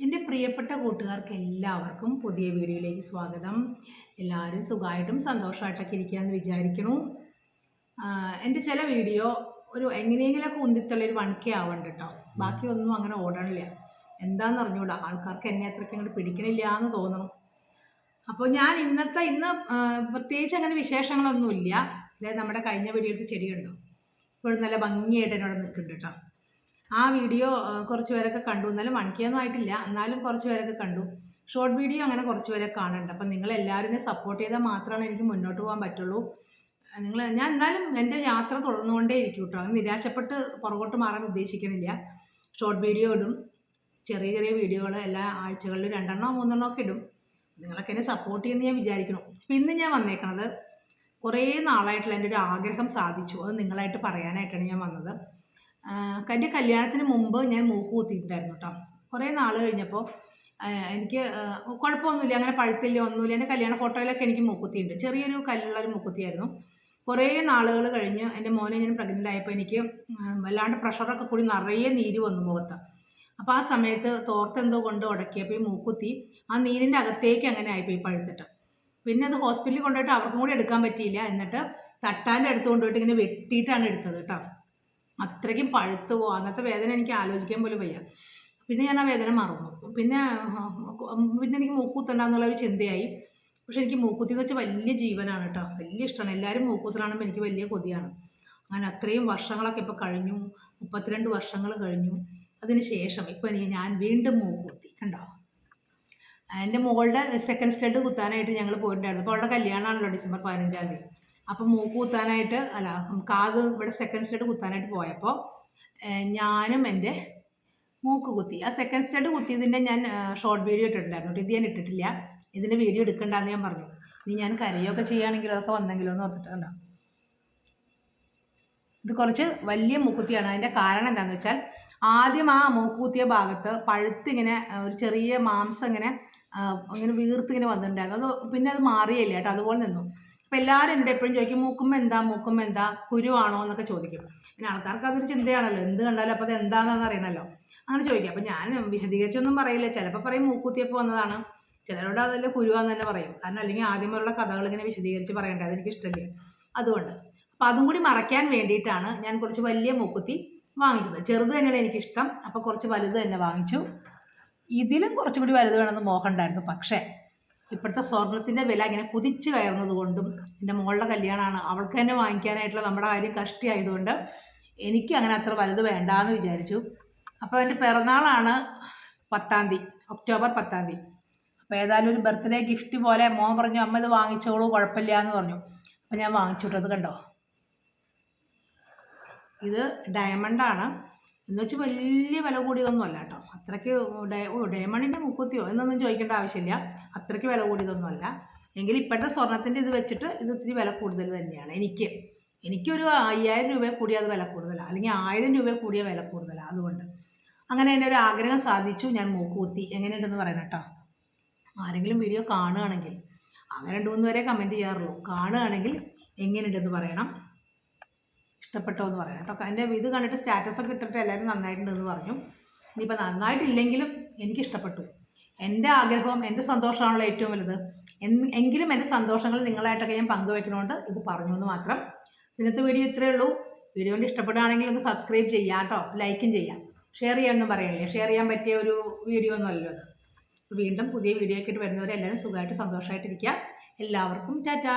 എന്റെ പ്രിയപ്പെട്ട കൂട്ടുകാർക്ക് എല്ലാവർക്കും പുതിയ വീഡിയോയിലേക്ക് സ്വാഗതം. എല്ലാവരും സുഖമായിട്ടും സന്തോഷമായിട്ടൊക്കെ ഇരിക്കുകയെന്ന് വിചാരിക്കണു എന്റെ ചില വീഡിയോ ഒരു എങ്ങനെയെങ്കിലുമൊക്കെ ഉന്തിത്തള്ളൊരു വൺ കെ ആവണ്ട കേട്ടോ. ബാക്കിയൊന്നും അങ്ങനെ ഓടണില്ല. എന്താണെന്ന് അറിഞ്ഞൂടാ. ആൾക്കാർക്ക് എന്നെ അത്രയ്ക്ക് അങ്ങോട്ട് പിടിക്കണില്ല എന്ന് തോന്നണം. അപ്പോൾ ഞാൻ ഇന്നത്തെ ഇന്ന് പ്രത്യേകിച്ച് അങ്ങനെ വിശേഷങ്ങളൊന്നുമില്ല. അതായത് നമ്മുടെ കഴിഞ്ഞ വീഡിയോയിലത്തെ ചെടിയുണ്ടോ? ഇപ്പോഴും നല്ല ഭംഗിയായിട്ട് എന്നോട് നിൽക്കുന്നുണ്ട് കേട്ടോ. ആ വീഡിയോ കുറച്ച് പേരൊക്കെ കണ്ടു. എന്നാലും മണിക്കൊന്നും ആയിട്ടില്ല. എന്നാലും കുറച്ച് പേരൊക്കെ കണ്ടു. ഷോർട്ട് വീഡിയോ അങ്ങനെ കുറച്ച് പേരെ കാണുന്നുണ്ട്. അപ്പം നിങ്ങൾ എല്ലാവരും സപ്പോർട്ട് ചെയ്താൽ മാത്രമാണ് എനിക്ക് മുന്നോട്ട് പോകാൻ പറ്റുള്ളൂ. നിങ്ങൾ ഞാൻ എന്നാലും എന്റെ യാത്ര തുടർന്നുകൊണ്ടേ ഇരിക്കും കേട്ടോ നിരാശപ്പെട്ട് പുറകോട്ട് മാറാൻ ഉദ്ദേശിക്കുന്നില്ല. ഷോർട്ട് വീഡിയോ ഇടും. ചെറിയ ചെറിയ വീഡിയോകൾ എല്ലാ ആഴ്ചകളിലും രണ്ടെണ്ണോ മൂന്നെണ്ണോ ഒക്കെ ഇടും. നിങ്ങളൊക്കെ എന്നെ സപ്പോർട്ട് ചെയ്യുമെന്ന് ഞാൻ വിചാരിക്കണം അപ്പം ഇന്ന് ഞാൻ വന്നേക്കണത് കുറേ നാളായിട്ടുള്ള എന്റെ ഒരു ആഗ്രഹം സാധിച്ചു. അത് നിങ്ങളായിട്ട് പറയാനായിട്ടാണ് ഞാൻ വന്നത്. എന്റെ കല്യാണത്തിന് മുമ്പ് ഞാൻ മൂക്ക് കുത്തിയിട്ടുണ്ടായിരുന്നു കേട്ടോ. കുറേ നാൾ കഴിഞ്ഞപ്പോൾ എനിക്ക് കുഴപ്പമൊന്നുമില്ല അങ്ങനെ പഴുത്തില്ല ഒന്നുമില്ല. എന്റെ കല്യാണ ഫോട്ടോയിലൊക്കെ എനിക്ക് മൂക്കുത്തിയുണ്ട് ചെറിയൊരു കല്ലുള്ള ഒരു മൂക്കുത്തിയായിരുന്നു കുറേ നാളുകൾ കഴിഞ്ഞ് എന്റെ മോനെ ഞാൻ പ്രഗ്നന്റ് ആയപ്പോൾ എനിക്ക് വല്ലാണ്ട് പ്രഷറൊക്കെ കൂടി നിറയെ നീര് വന്നു മുഖത്ത്. അപ്പോൾ ആ സമയത്ത് തോർത്തെന്തോ കൊണ്ട് ഉടക്കിയപ്പോൾ ഈ മൂക്കുത്തി ആ നീരിന്റെ അകത്തേക്ക് അങ്ങനെ ആയിപ്പോയി പഴുത്തിട്ട്. പിന്നെ അത് ഹോസ്പിറ്റലിൽ കൊണ്ടുപോയിട്ട് അവർക്കും കൂടി എടുക്കാൻ പറ്റിയില്ല. എന്നിട്ട് തട്ടാന്റെ അടുത്ത് കൊണ്ടുപോയിട്ട് ഇങ്ങനെ വെട്ടിയിട്ടാണ് എടുത്തത് കേട്ടോ. അത്രയ്ക്കും പഴുത്തു പോകും അന്നത്തെ വേദന എനിക്ക് ആലോചിക്കാൻ പോലും വയ്യ. പിന്നെ ഞാൻ ആ വേദന മറന്നു. പിന്നെ പിന്നെ എനിക്ക് മൂക്കൂത്തണ്ടെന്നുള്ള ഒരു ചിന്തയായി. പക്ഷെ എനിക്ക് മൂക്കുത്തി എന്ന് വെച്ചാൽ വലിയ ജീവനാണ് കേട്ടോ. വലിയ ഇഷ്ടമാണ്. എല്ലാവരും മൂക്കൂത്തലാണെങ്കിൽ എനിക്ക് വലിയ കൊതിയാണ്. അങ്ങനെ അത്രയും വർഷങ്ങളൊക്കെ ഇപ്പോൾ കഴിഞ്ഞു. മുപ്പത്തിരണ്ട് വർഷങ്ങൾ കഴിഞ്ഞു. അതിന് ശേഷം ഇപ്പോൾ എനിക്ക് ഞാൻ വീണ്ടും മൂക്കുത്തി കണ്ടോ? എന്റെ മോളുടെ സെക്കൻഡ് സ്റ്റഡ് കുത്താനായിട്ട് ഞങ്ങൾ പോയിട്ടുണ്ടായിരുന്നു. അപ്പോൾ അവളുടെ കല്യാണമാണല്ലോ ഡിസംബർ പതിനഞ്ചാം തീയതി. അപ്പം മൂക്ക് കുത്താനായിട്ട് അല്ല കാത് ഇവിടെ സെക്കൻഡ് സ്റ്റേഡ് കുത്താനായിട്ട് പോയപ്പോൾ ഞാനും എന്റെ മൂക്ക് കുത്തി. ആ സെക്കൻഡ് സ്റ്റേഡ് കുത്തിയതിന്റെ ഞാൻ ഷോർട്ട് വീഡിയോ ഇട്ടിട്ടുണ്ടായിരുന്നു. ഇത് ഞാൻ ഇട്ടിട്ടില്ല. ഇതിന്റെ വീഡിയോ എടുക്കണ്ടെന്ന് ഞാൻ പറഞ്ഞു. ഇനി ഞാൻ കരയൊക്കെ ചെയ്യുകയാണെങ്കിൽ അതൊക്കെ വന്നെങ്കിലോ എന്ന് ഓർത്തിട്ടുണ്ടോ ഇത് കുറച്ച് വലിയ മൂക്കുത്തിയാണ്. അതിന്റെ കാരണം എന്താണെന്ന് വെച്ചാൽ ആദ്യം ആ മൂക്കുത്തിയ ഭാഗത്ത് പഴുത്തിങ്ങനെ ഒരു ചെറിയ മാംസം ഇങ്ങനെ ഇങ്ങനെ വീർത്ത് ഇങ്ങനെ വന്നിട്ടുണ്ടായിരുന്നു. അത് പിന്നെ അത് മാറിയില്ല കേട്ടോ. അതുപോലെ നിന്നു. അപ്പം എല്ലാവരും എന്റെ എപ്പോഴും ചോദിക്കും മൂക്കുമ്പോൾ എന്താ? മൂക്കുമ്പോൾ എന്താ? കുരുവാണോ എന്നൊക്കെ ചോദിക്കും. പിന്നെ ആൾക്കാർക്ക് അതൊരു ചിന്തയാണല്ലോ എന്ത് കണ്ടാലും അപ്പോൾ അത് എന്താണെന്ന് അറിയണമല്ലോ അങ്ങനെ ചോദിക്കും. അപ്പം ഞാൻ വിശദീകരിച്ചൊന്നും പറയില്ല. ചിലപ്പോൾ പറയും മൂക്കുത്തിയപ്പോൾ വന്നതാണ്. ചിലരോട് അതല്ല കുരുവാന്ന് തന്നെ പറയും. കാരണം അല്ലെങ്കിൽ ആദ്യമുള്ള കഥകൾ ഇങ്ങനെ വിശദീകരിച്ച് പറയണ്ടേ? അതെനിക്ക് ഇഷ്ടമില്ല അതുകൊണ്ട്. അപ്പം അതും കൂടി മറയ്ക്കാൻ വേണ്ടിയിട്ടാണ് ഞാൻ കുറച്ച് വലിയ മൂക്കുത്തി വാങ്ങിച്ചത്. ചെറുത് തന്നെയാണ് എനിക്കിഷ്ടം. അപ്പോൾ കുറച്ച് വലുത് തന്നെ വാങ്ങിച്ചു. ഇതിലും കുറച്ചും കൂടി വലുത് വേണമെന്ന് മോഹം ഉണ്ടായിരുന്നു. പക്ഷേ ഇപ്പോഴത്തെ സ്വർണത്തിന്റെ വില ഇങ്ങനെ കുതിച്ചു കയറുന്നത് കൊണ്ടും എന്റെ മോളുടെ കല്യാണമാണ്. അവൾക്ക് തന്നെ വാങ്ങിക്കാനായിട്ടുള്ള നമ്മുടെ കാര്യം കഷ്ടിയായതുകൊണ്ട് എനിക്ക് അങ്ങനെ അത്ര വലുത് വേണ്ടാന്ന് വിചാരിച്ചു. അപ്പോൾ എന്റെ പിറന്നാളാണ് പത്താം തീയതി ഒക്ടോബർ പത്താം തീയതി. അപ്പോൾ ഏതായാലും ഒരു ബർത്ത്ഡേ ഗിഫ്റ്റ് പോലെ മോൻ പറഞ്ഞു അമ്മ ഇത് വാങ്ങിച്ചോളൂ കുഴപ്പമില്ല എന്ന് പറഞ്ഞു. അപ്പോൾ ഞാൻ വാങ്ങിച്ചുവിട്ടത് കണ്ടോ? ഇത് ഡയമണ്ടാണ് എന്ന് വെച്ച് വലിയ വില കൂടിയതൊന്നും അല്ല കേട്ടോ. അത്രയ്ക്ക് ഡയ ഓ ഡയമണ്ടിന്റെ മുക്കുത്തിയോ എന്നൊന്നും ചോദിക്കേണ്ട ആവശ്യമില്ല. അത്രയ്ക്ക് വില കൂടിയതൊന്നും അല്ല എങ്കിലും ഇപ്പോഴത്തെ സ്വർണത്തിന്റെ ഇത് വെച്ചിട്ട് ഇത് ഇത്തിരി വില കൂടുതൽ തന്നെയാണ് എനിക്ക്. എനിക്കൊരു അയ്യായിരം രൂപ കൂടിയ അത് വില കൂടുതലാണ് അല്ലെങ്കിൽ ആയിരം രൂപ കൂടിയ വില കൂടുതലാണ് അതുകൊണ്ട്. അങ്ങനെ എന്റെ ഒരു ആഗ്രഹം സാധിച്ചു. ഞാൻ മൂക്കുത്തി എങ്ങനെയുണ്ടെന്ന് പറയണം കേട്ടോ. ആരെങ്കിലും വീഡിയോ കാണുകയാണെങ്കിൽ അങ്ങനെ രണ്ട് മൂന്ന് പേരെ കമന്റ് ചെയ്യാറുള്ളൂ. കാണുകയാണെങ്കിൽ എങ്ങനെയുണ്ടെന്ന് പറയണം. ഇഷ്ടപ്പെട്ടോ എന്ന് പറയണം കേട്ടോ. എന്റെ ഇത് കണ്ടിട്ട് സ്റ്റാറ്റസൊക്കെ ഇട്ടിട്ട് എല്ലാവരും നന്നായിട്ടുണ്ടെന്ന് പറഞ്ഞു. ഇനിയിപ്പോൾ നന്നായിട്ടില്ലെങ്കിലും എനിക്ക് ഇഷ്ടപ്പെട്ടു എന്റെ ആഗ്രഹവും എന്റെ സന്തോഷമാണല്ലോ ഏറ്റവും വലുത്. എങ്കിലും എന്റെ സന്തോഷങ്ങൾ നിങ്ങളായിട്ടൊക്കെ ഞാൻ പങ്കുവെക്കണോണ്ട് ഇത് പറഞ്ഞു എന്ന് മാത്രം. ഇന്നത്തെ വീഡിയോ ഇത്രയേ ഉള്ളൂ. വീഡിയോ കൊണ്ട് ഇഷ്ടപ്പെടുകയാണെങ്കിൽ ഒന്ന് സബ്സ്ക്രൈബ് ചെയ്യാം കേട്ടോ. ലൈക്കും ചെയ്യാം. ഷെയർ ചെയ്യാമെന്നും പറയണില്ലേ? ഷെയർ ചെയ്യാൻ പറ്റിയ ഒരു വീഡിയോ ഒന്നുമല്ലോ വീണ്ടും പുതിയ വീഡിയോ ഒക്കെ ആയിട്ട് വരുന്നവരെ എല്ലാവരും സുഖമായിട്ട് സന്തോഷമായിട്ടിരിക്കുക. എല്ലാവർക്കും ടാറ്റാ.